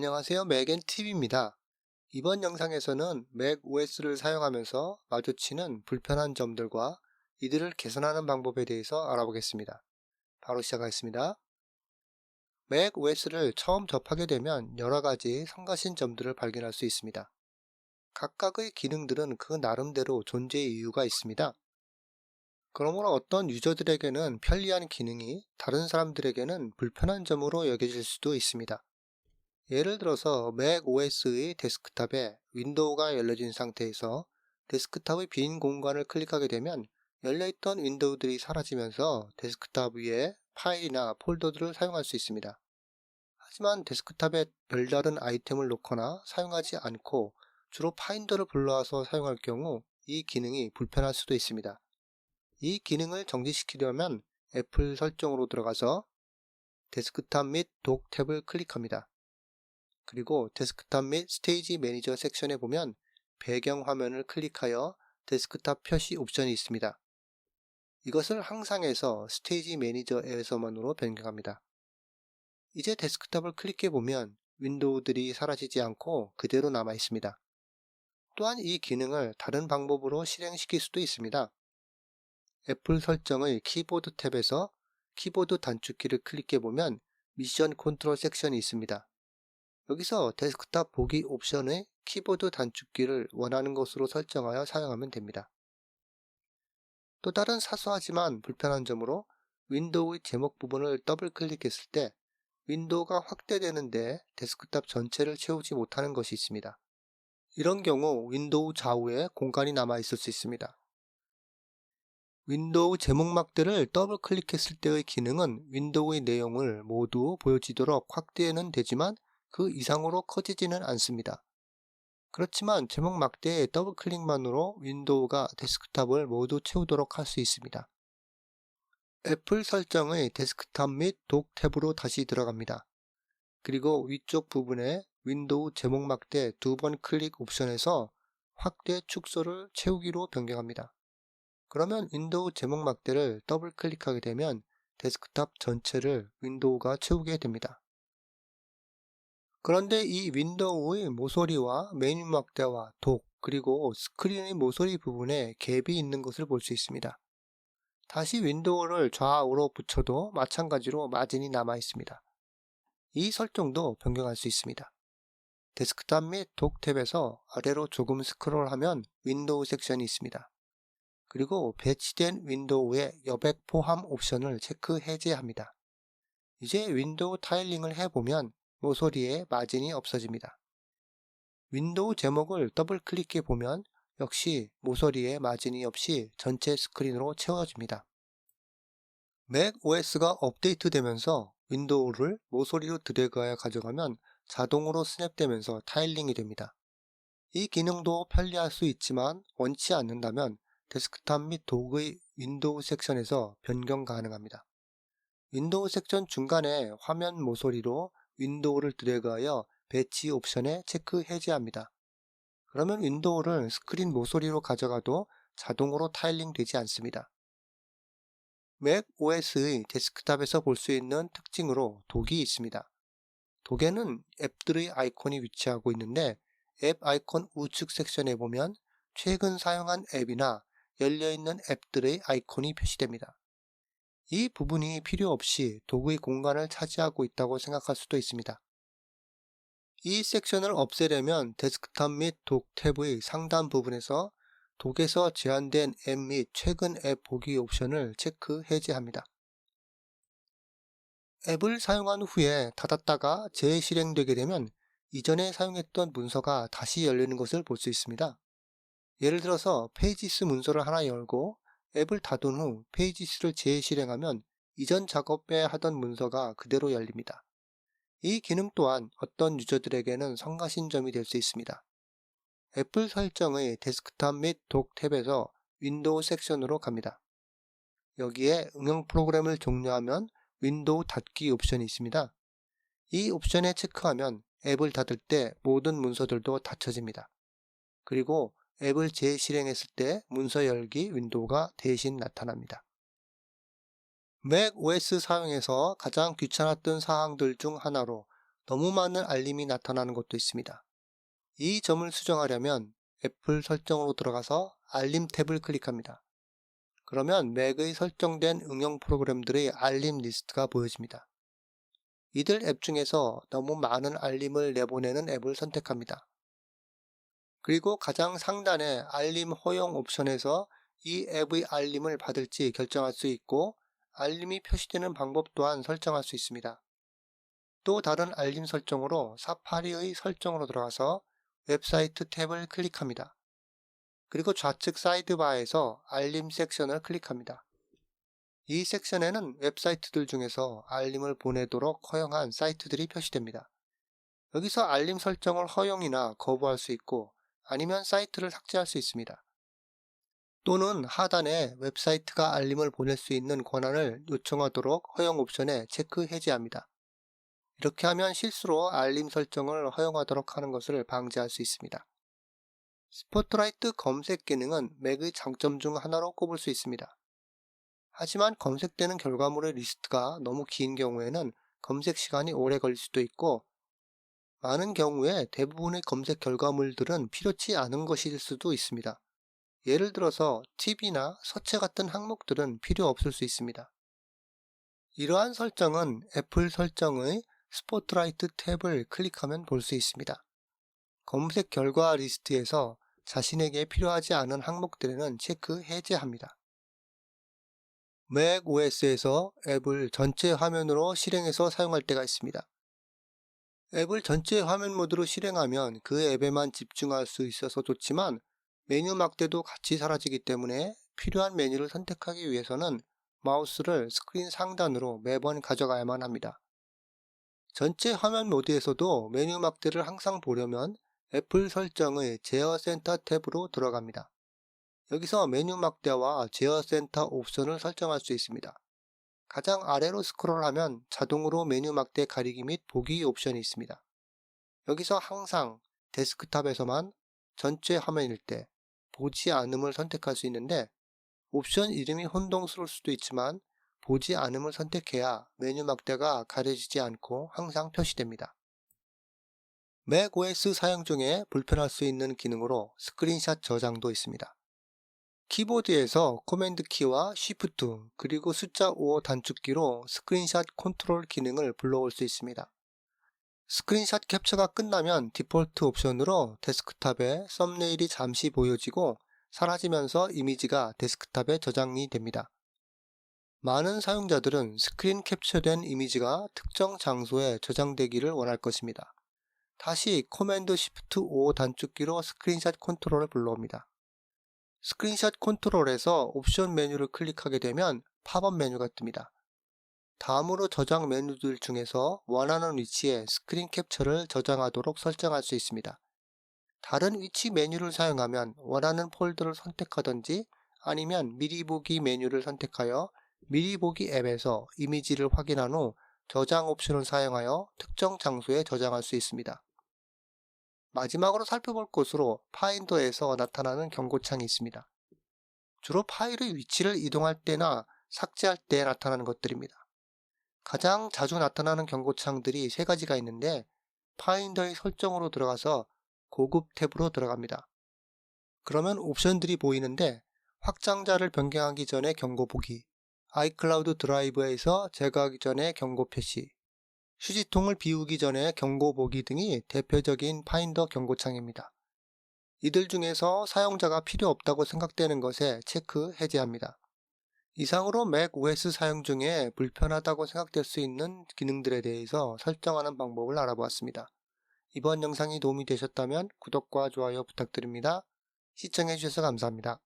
안녕하세요. 맥앤TV입니다. 이번 영상에서는 맥 OS를 사용하면서 마주치는 불편한 점들과 이들을 개선하는 방법에 대해서 알아보겠습니다. 바로 시작하겠습니다. 맥 OS를 처음 접하게 되면 여러 가지 성가신 점들을 발견할 수 있습니다. 각각의 기능들은 그 나름대로 존재의 이유가 있습니다. 그러므로 어떤 유저들에게는 편리한 기능이 다른 사람들에게는 불편한 점으로 여겨질 수도 있습니다. 예를 들어서 맥 OS의 데스크탑에 윈도우가 열려진 상태에서 데스크탑의 빈 공간을 클릭하게 되면 열려있던 윈도우들이 사라지면서 데스크탑 위에 파일이나 폴더들을 사용할 수 있습니다. 하지만 데스크탑에 별다른 아이템을 놓거나 사용하지 않고 주로 파인더를 불러와서 사용할 경우 이 기능이 불편할 수도 있습니다. 이 기능을 정지시키려면 애플 설정으로 들어가서 데스크탑 및 독 탭을 클릭합니다. 그리고 데스크탑 및 스테이지 매니저 섹션에 보면 배경 화면을 클릭하여 데스크탑 표시 옵션이 있습니다. 이것을 항상에서 스테이지 매니저에서만으로 변경합니다. 이제 데스크탑을 클릭해 보면 윈도우들이 사라지지 않고 그대로 남아 있습니다. 또한 이 기능을 다른 방법으로 실행시킬 수도 있습니다. 애플 설정의 키보드 탭에서 키보드 단축키를 클릭해 보면 미션 컨트롤 섹션이 있습니다. 여기서 데스크탑 보기 옵션의 키보드 단축키를 원하는 것으로 설정하여 사용하면 됩니다. 또 다른 사소하지만 불편한 점으로 윈도우의 제목 부분을 더블 클릭했을 때 윈도우가 확대되는데 데스크탑 전체를 채우지 못하는 것이 있습니다. 이런 경우 윈도우 좌우에 공간이 남아 있을 수 있습니다. 윈도우 제목막들을 더블 클릭했을 때의 기능은 윈도우의 내용을 모두 보여지도록 확대는 되지만 그 이상으로 커지지는 않습니다. 그렇지만 제목 막대의 더블 클릭만으로 윈도우가 데스크탑을 모두 채우도록 할 수 있습니다. 애플 설정의 데스크탑 및 독 탭으로 다시 들어갑니다. 그리고 위쪽 부분에 윈도우 제목 막대 두 번 클릭 옵션에서 확대 축소를 채우기로 변경합니다. 그러면 윈도우 제목 막대를 더블 클릭하게 되면 데스크탑 전체를 윈도우가 채우게 됩니다. 그런데 이 윈도우의 모서리와 메뉴 막대와 독 그리고 스크린의 모서리 부분에 갭이 있는 것을 볼 수 있습니다. 다시 윈도우를 좌우로 붙여도 마찬가지로 마진이 남아 있습니다. 이 설정도 변경할 수 있습니다. 데스크탑 및 독 탭에서 아래로 조금 스크롤하면 윈도우 섹션이 있습니다. 그리고 배치된 윈도우의 여백 포함 옵션을 체크 해제합니다. 이제 윈도우 타일링을 해보면 모서리에 마진이 없어집니다. 윈도우 제목을 더블 클릭해 보면 역시 모서리에 마진이 없이 전체 스크린으로 채워집니다. 맥 OS가 업데이트되면서 윈도우를 모서리로 드래그하여 가져가면 자동으로 스냅되면서 타일링이 됩니다. 이 기능도 편리할 수 있지만 원치 않는다면 데스크탑 및 도구의 윈도우 섹션에서 변경 가능합니다. 윈도우 섹션 중간에 화면 모서리로 윈도우를 드래그하여 배치 옵션에 체크 해제합니다. 그러면 윈도우를 스크린 모서리로 가져가도 자동으로 타일링 되지 않습니다. 맥 OS의 데스크탑에서 볼 수 있는 특징으로 독이 있습니다. 독에는 앱들의 아이콘이 위치하고 있는데 앱 아이콘 우측 섹션에 보면 최근 사용한 앱이나 열려있는 앱들의 아이콘이 표시됩니다. 이 부분이 필요 없이 도구의 공간을 차지하고 있다고 생각할 수도 있습니다. 이 섹션을 없애려면 데스크탑 및 독 탭의 상단 부분에서 독에서 제한된 앱 및 최근 앱 보기 옵션을 체크 해제합니다. 앱을 사용한 후에 닫았다가 재실행되게 되면 이전에 사용했던 문서가 다시 열리는 것을 볼 수 있습니다. 예를 들어서 페이지스 문서를 하나 열고 앱을 닫은 후 페이지스를 재실행하면 이전 작업에 하던 문서가 그대로 열립니다. 이 기능 또한 어떤 유저들에게는 성가신 점이 될 수 있습니다. 애플 설정의 데스크탑 및 독 탭에서 윈도우 섹션으로 갑니다. 여기에 응용 프로그램을 종료하면 윈도우 닫기 옵션이 있습니다. 이 옵션에 체크하면 앱을 닫을 때 모든 문서들도 닫혀집니다. 그리고 앱을 재실행했을 때 문서 열기 윈도우가 대신 나타납니다. 맥 OS 사용에서 가장 귀찮았던 사항들 중 하나로 너무 많은 알림이 나타나는 것도 있습니다. 이 점을 수정하려면 애플 설정으로 들어가서 알림 탭을 클릭합니다. 그러면 맥의 설정된 응용 프로그램들의 알림 리스트가 보여집니다. 이들 앱 중에서 너무 많은 알림을 내보내는 앱을 선택합니다. 그리고 가장 상단의 알림 허용 옵션에서 이 앱의 알림을 받을지 결정할 수 있고 알림이 표시되는 방법 또한 설정할 수 있습니다. 또 다른 알림 설정으로 사파리의 설정으로 들어가서 웹사이트 탭을 클릭합니다. 그리고 좌측 사이드바에서 알림 섹션을 클릭합니다. 이 섹션에는 웹사이트들 중에서 알림을 보내도록 허용한 사이트들이 표시됩니다. 여기서 알림 설정을 허용이나 거부할 수 있고 아니면 사이트를 삭제할 수 있습니다. 또는 하단에 웹사이트가 알림을 보낼 수 있는 권한을 요청하도록 허용 옵션에 체크 해제합니다. 이렇게 하면 실수로 알림 설정을 허용하도록 하는 것을 방지할 수 있습니다. 스포트라이트 검색 기능은 맥의 장점 중 하나로 꼽을 수 있습니다. 하지만 검색되는 결과물의 리스트가 너무 긴 경우에는 검색 시간이 오래 걸릴 수도 있고 많은 경우에 대부분의 검색 결과물들은 필요치 않은 것일 수도 있습니다. 예를 들어서 TV나 서체 같은 항목들은 필요 없을 수 있습니다. 이러한 설정은 애플 설정의 스포트라이트 탭을 클릭하면 볼 수 있습니다. 검색 결과 리스트에서 자신에게 필요하지 않은 항목들에는 체크 해제합니다. 맥 OS에서 앱을 전체 화면으로 실행해서 사용할 때가 있습니다. 앱을 전체 화면 모드로 실행하면 그 앱에만 집중할 수 있어서 좋지만 메뉴 막대도 같이 사라지기 때문에 필요한 메뉴를 선택하기 위해서는 마우스를 스크린 상단으로 매번 가져가야만 합니다. 전체 화면 모드에서도 메뉴 막대를 항상 보려면 애플 설정의 제어 센터 탭으로 들어갑니다. 여기서 메뉴 막대와 제어 센터 옵션을 설정할 수 있습니다. 가장 아래로 스크롤하면 자동으로 메뉴 막대 가리기 및 보기 옵션이 있습니다. 여기서 항상 데스크탑에서만 전체 화면일 때 보지 않음을 선택할 수 있는데 옵션 이름이 혼동스러울 수도 있지만 보지 않음을 선택해야 메뉴 막대가 가려지지 않고 항상 표시됩니다. 맥OS 사용 중에 불편할 수 있는 기능으로 스크린샷 저장도 있습니다. 키보드에서 코맨드 키와 쉬프트 그리고 숫자 5 단축키로 스크린샷 컨트롤 기능을 불러올 수 있습니다. 스크린샷 캡처가 끝나면 디폴트 옵션으로 데스크탑에 썸네일이 잠시 보여지고 사라지면서 이미지가 데스크탑에 저장이 됩니다. 많은 사용자들은 스크린 캡처된 이미지가 특정 장소에 저장되기를 원할 것입니다. 다시 코맨드 시프트 5 단축키로 스크린샷 컨트롤을 불러옵니다. 스크린샷 컨트롤에서 옵션 메뉴를 클릭하게 되면 팝업 메뉴가 뜹니다. 다음으로 저장 메뉴들 중에서 원하는 위치에 스크린 캡처를 저장하도록 설정할 수 있습니다. 다른 위치 메뉴를 사용하면 원하는 폴더를 선택하든지 아니면 미리 보기 메뉴를 선택하여 미리 보기 앱에서 이미지를 확인한 후 저장 옵션을 사용하여 특정 장소에 저장할 수 있습니다. 마지막으로 살펴볼 곳으로 파인더에서 나타나는 경고창이 있습니다. 주로 파일의 위치를 이동할 때나 삭제할 때 나타나는 것들입니다. 가장 자주 나타나는 경고창들이 세 가지가 있는데 파인더의 설정으로 들어가서 고급 탭으로 들어갑니다. 그러면 옵션들이 보이는데 확장자를 변경하기 전에 경고 보기, 아이클라우드 드라이브에서 제거하기 전에 경고 표시, 휴지통을 비우기 전에 경고 보기 등이 대표적인 파인더 경고창입니다. 이들 중에서 사용자가 필요 없다고 생각되는 것에 체크 해제합니다. 이상으로 맥 OS 사용 중에 불편하다고 생각될 수 있는 기능들에 대해서 설정하는 방법을 알아보았습니다. 이번 영상이 도움이 되셨다면 구독과 좋아요 부탁드립니다. 시청해주셔서 감사합니다.